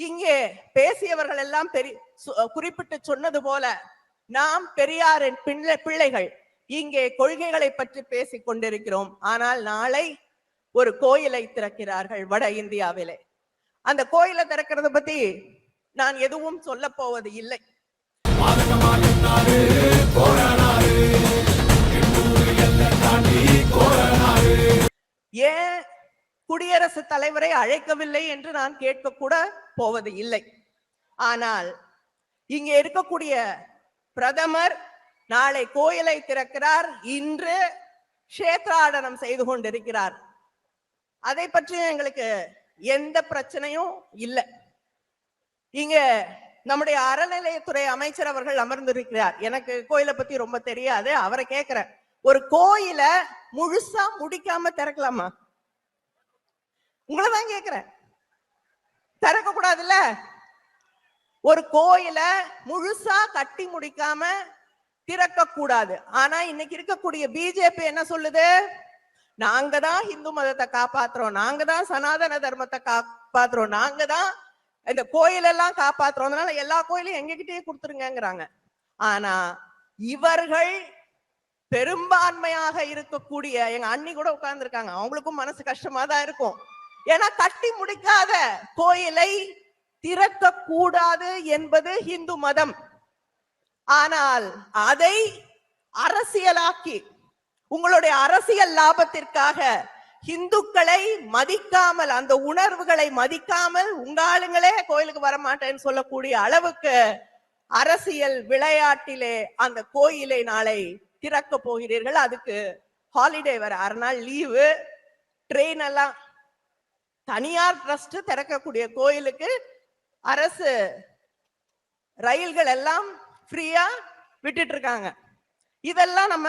இங்கே பேசியவர்கள் எல்லாம் பெரி சு- குறிப்பிட்டு சொன்னது போல நாம் பெரியாரின் பிள்ளை பிள்ளைகள் இங்கே கொள்கைகளை பற்றி பேசிக் கொண்டிருக்கிறோம். ஆனால் நாளை ஒரு கோயிலை திறக்கிறார்கள் வட இந்தியாவிலே. அந்த கோயிலை திறக்கிறத பத்தி நான் எதுவும் சொல்ல போவது இல்லை. குடியரசுத் தலைவரை அழைக்கவில்லை என்று நான் கேட்க கூட போவது இல்லை. ஆனால் இங்கே இருக்கக்கூடிய பிரதமர் நாளை கோயிலை திறக்கிறார். இன்று கஷேத்ராடனம் செய்து கொண்டிருக்கிறார். அதை பற்றி எங்களுக்கு எந்த பிரச்சனையும் இல்லை. இங்க நம்முடைய அறநிலையத்துறை அமைச்சர் அவர்கள் அமர்ந்திருக்கிறார். எனக்கு கோயிலை பத்தி ரொம்ப தெரியாது. அவரை கேட்கிறேன் ஒரு கோயில முழுசா முடிக்காம திறக்கலாமா? உங்களை தான் கேக்குறேன். திறக்க கூடாதுல்ல ஒரு கோயில முழுசா கட்டி முடிக்காம திறக்க கூடாது ஆனா இன்னைக்கு இருக்கக்கூடிய பிஜேபி என்ன சொல்லுது? நாங்க தான் இந்து மதத்தை காப்பாத்துறோம். நாங்க தான் சனாதன தர்மத்தை காப்பாத்துறோம். நாங்க தான் இந்த கோயிலெல்லாம் காப்பாத்துறோம். அதனால எல்லா கோயிலும் எங்ககிட்டயே கொடுத்துருங்கிறாங்க ஆனா இவர்கள் பெரும்பான்மையாக இருக்கக்கூடிய எங்க அண்ணி கூட உட்கார்ந்துருக்காங்க. அவங்களுக்கும் மனசு கஷ்டமா தான் இருக்கும். ஏன்னா கட்டி முடிக்காத கோயிலை திறக்க கூடாது என்பது இந்து மதம். ஆனால் அதை அரசியலாக்கி உங்களுடைய அரசியல் லாபத்திற்காக இந்துக்களை மதிக்காமல் அந்த உணர்வுகளை மதிக்காமல் உங்க ஆளுங்களே கோயிலுக்கு வர மாட்டேன்னு சொல்லக்கூடிய அளவுக்கு அரசியல் விளையாட்டிலே அந்த கோயிலை நாளை திறக்க போகிறீர்கள். அதுக்கு ஹாலிடே வர அரை நாள் லீவு ட்ரெயின் எல்லாம் தனியார் ட்ரஸ்ட் திறக்கக்கூடிய கோயிலுக்கு அரசு ரயில்கள் எல்லாம் ஃப்ரீயா விட்டுட்டு இருக்காங்க. இதெல்லாம் நம்ம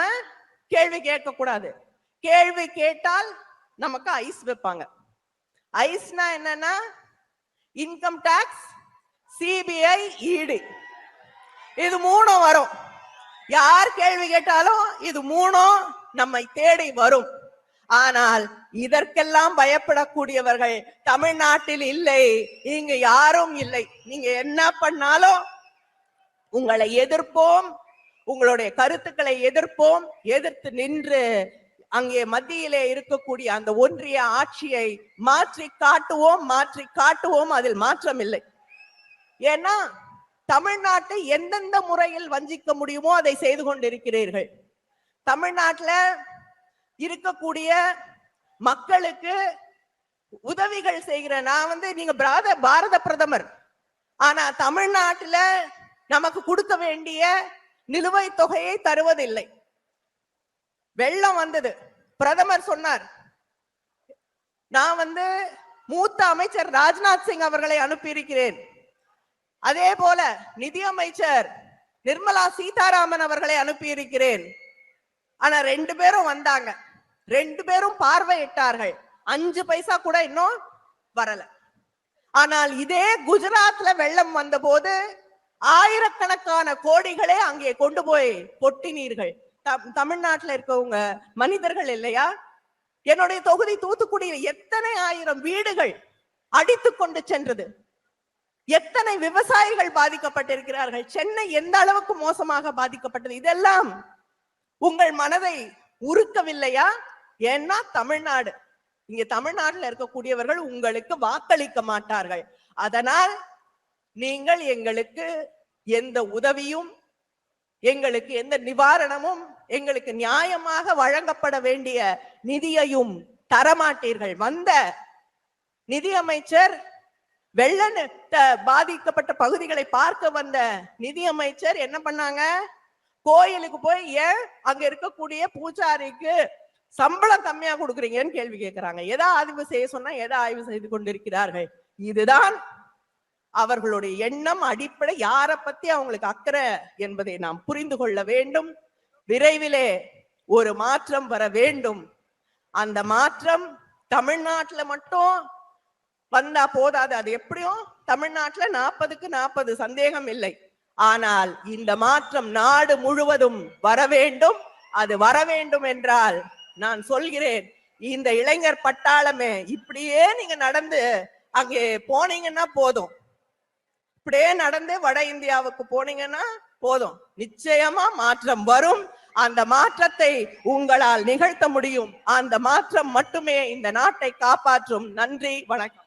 கேள்வி கேட்க கூடாது கேள்வி கேட்டால் நமக்கு ஐஸ் வைப்பாங்க ஐஸ்னா என்னன்னா இன்கம் டாக்ஸ் சிபிஐ இடி இது மூணும் வரும். யார் கேள்வி கேட்டாலும் இது மூணும் நம்மை தேடி வரும். ஆனால் இதற்கெல்லாம் பயப்படக்கூடியவர்கள் தமிழ்நாட்டில் இல்லை. இங்க யாரும் இல்லை. நீங்க என்ன பண்ணாலும் உங்களை எதிர்ப்போம். உங்களுடைய கருத்துக்களை எதிர்ப்போம். எதிர்த்து நின்று அங்கே மத்தியிலே இருக்கக்கூடிய அந்த ஒன்றிய ஆட்சியை மாற்றி காட்டுவோம் மாற்றி காட்டுவோம். அதில் மாற்றம் இல்லை. ஏன்னா தமிழ்நாட்டை எந்தெந்த முறையில் வஞ்சிக்க முடியுமோ அதை செய்து கொண்டிருக்கிறீர்கள். தமிழ்நாட்டில் இருக்கக்கூடிய மக்களுக்கு உதவிகள் செய்கிற நான் வந்து நீங்க பாரத பாரத பிரதமர். ஆனா தமிழ்நாட்டுல நமக்கு கொடுக்க வேண்டிய நிலுவைத் தொகையை தருவதில்லை. வெள்ளம் வந்தது. பிரதமர் சொன்னார் நான் வந்து மூத்த அமைச்சர் ராஜ்நாத் சிங் அவர்களை அனுப்பியிருக்கிறேன். அதே போல நிதியமைச்சர் நிர்மலா சீதாராமன் அவர்களை அனுப்பியிருக்கிறேன். ஆனா ரெண்டு பேரும் வந்தாங்க. ரெண்டு பேரும் பார்வையிட்டார்கள். அஞ்சு பைசா கூட இன்னும் வரல. ஆனால் இதே குஜராத்ல வெள்ளம் வந்தபோது ஆயிரக்கணக்கான கோடிகளே அங்கே கொண்டு போய் கொட்டினீர்கள் த- தமிழ்நாட்டுல இருக்கவங்க மனிதர்கள் இல்லையா? என்னுடைய தொகுதி தூத்துக்குடியில் எத்தனை ஆயிரம் வீடுகள் அடித்து கொண்டு சென்றது? எத்தனை விவசாயிகள் பாதிக்கப்பட்டிருக்கிறார்கள்? சென்னை எந்த அளவுக்கு மோசமாக பாதிக்கப்பட்டது? இதெல்லாம் உங்கள் மனதை உருக்கவில்லையா? ஏன்னா தமிழ்நாடு இங்க தமிழ்நாட்டில் இருக்கக்கூடியவர்கள் உங்களுக்கு வாக்களிக்க மாட்டார்கள். அதனால் நீங்கள் எங்களுக்கு எந்த உதவியும் எங்களுக்கு எந்த நிவாரணமும் எங்களுக்கு நியாயமாக வழங்கப்பட வேண்டிய நிதியையும் தரமாட்டீர்கள். வந்த நிதியமைச்சர் வெள்ள பாதிக்கப்பட்ட பகுதிகளை பார்க்க வந்த நிதியமைச்சர் என்ன பண்ணாங்க? கோயிலுக்கு போய் ஏன் அங்க இருக்கக்கூடிய பூஜாரிக்கு சம்பளம் கம்மியா கொடுக்குறீங்கன்னு கேள்வி கேட்கிறாங்க எதா ஆய்வு செய்ய சொன்னா எதா ஆய்வு செய்து கொண்டிருக்கிறார்கள்? இதுதான் அவர்களுடைய எண்ணம் அடிப்படை. யாரை பத்தி அவங்களுக்கு அக்கறை என்பதை நாம் புரிந்து கொள்ள வேண்டும். விரைவிலே ஒரு மாற்றம் வர வேண்டும். அந்த மாற்றம் தமிழ்நாட்டுல மட்டும் வந்தா போதாது. அது எப்படியும் தமிழ்நாட்டுல நாற்பதுக்கு நாற்பது சந்தேகம் இல்லை. ஆனால் இந்த மாற்றம் நாடு முழுவதும் வர வேண்டும். அது வர வேண்டும் என்றால் நான் சொல்கிறேன் இந்த இளைஞர் பட்டாளமே இப்படியே நீங்க நடந்து அங்கே போனீங்கன்னா போதும். இப்படியே நடந்து வட இந்தியாவுக்கு போனீங்கன்னா போதும். நிச்சயமா மாற்றம் வரும். அந்த மாற்றத்தை உங்களால் நிகழ்த்த முடியும். அந்த மாற்றம் மட்டுமே இந்த நாட்டை காப்பாற்றும். நன்றி வணக்கம்.